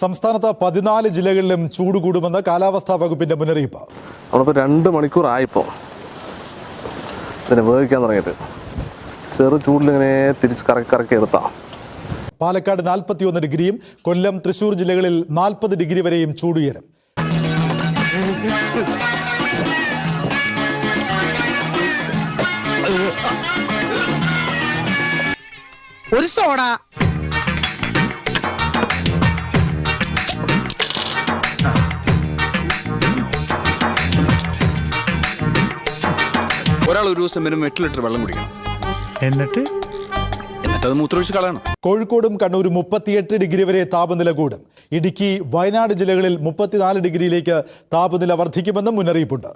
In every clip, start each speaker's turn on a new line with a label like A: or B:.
A: സംസ്ഥാനത്ത് പതിനാല് ജില്ലകളിലും ചൂട് കൂടുമെന്ന് കാലാവസ്ഥാ വകുപ്പിന്റെ മുന്നറിയിപ്പ്.
B: നമ്മളിപ്പോൾ രണ്ട് മണിക്കൂറായിപ്പോൾ ഇതിനെ വേവിക്കാൻ തുടങ്ങിയിട്ട്. ചെറു ചൂടിലിങ്ങനെ തിരിച്ച് കറക്കി കറക്കി എടുത്താം.
A: പാലക്കാട് നാൽപ്പത്തിയൊന്ന് ഡിഗ്രിയും കൊല്ലം തൃശൂർ ജില്ലകളിൽ നാൽപ്പത് ഡിഗ്രി വരെയും ചൂടുയരും
C: ഒരു സോഡ
D: ഒരാൾ ഒരു ദിവസം മിനിമം എട്ട് ലിറ്റർ വെള്ളം കുടിക്കണം.
E: എന്നിട്ട്?
D: എന്നിട്ട് അത് മൂത്രമൊഴിച്ച് കളയണം.
A: കോഴിക്കോടും കണ്ണൂരും മുപ്പത്തിയെട്ട് ഡിഗ്രി വരെ താപനില കൂടും. ഇടുക്കി വയനാട് ജില്ലകളിൽ മുപ്പത്തിനാല് ഡിഗ്രിയിലേക്ക് താപനില വർദ്ധിക്കുമെന്നും മുന്നറിയിപ്പുണ്ട്.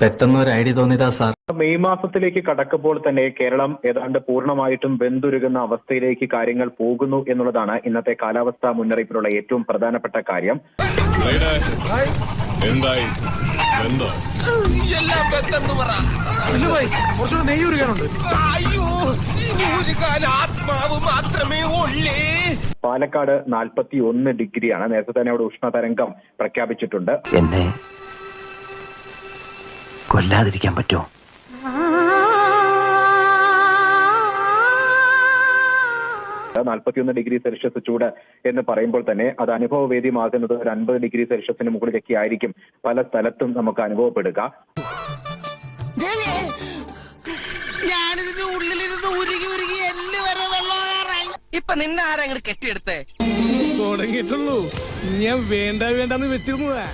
F: പെട്ടെന്ന് ഒരു ഐഡിയ തോന്നിയതാ സാർ.
G: മെയ് മാസത്തിലേക്ക് കടക്കുമ്പോൾ തന്നെ കേരളം ഏതാണ്ട് പൂർണമായിട്ടും വെന്തുരുകുന്ന അവസ്ഥയിലേക്ക് കാര്യങ്ങൾ പോകുന്നു എന്നുള്ളതാണ് ഇന്നത്തെ കാലാവസ്ഥാ മുന്നറിയിപ്പിലുള്ള ഏറ്റവും പ്രധാനപ്പെട്ട കാര്യം.
H: എന്തായി?
G: പാലക്കാട് നാൽപ്പത്തി ഒന്ന് ഡിഗ്രിയാണ്. നേരത്തെ തന്നെ അവിടെ ഉഷ്ണതരംഗം പ്രഖ്യാപിച്ചിട്ടുണ്ട്.
C: എന്നെ കൊല്ലാതിരിക്കാൻ പറ്റുമോ?
G: നാൽപ്പത്തിയൊന്ന് ഡിഗ്രി സെൽഷ്യസ് ചൂട് എന്ന് പറയുമ്പോൾ തന്നെ അത് അനുഭവവേദ്യമാകുന്നത് ഒരു അൻപത് ഡിഗ്രി സെൽഷ്യസിന് മുകളിലൊക്കെ ആയിരിക്കും. പല സ്ഥലത്തും നമുക്ക് അനുഭവപ്പെടുക.
C: ഞാനിതിന്റെ ഉള്ളിലിരുന്ന് ഉരുകി ഉരുകി എല്ല് വരെ ഇപ്പൊ നിന്നെ ആരാ അങ്ങോട്ട് കെട്ടിയെടുത്തേ?
E: തുടങ്ങിയിട്ടുള്ളൂ. ഞാൻ വേണ്ട വേണ്ടെന്ന് വെച്ചിരുന്നതാ.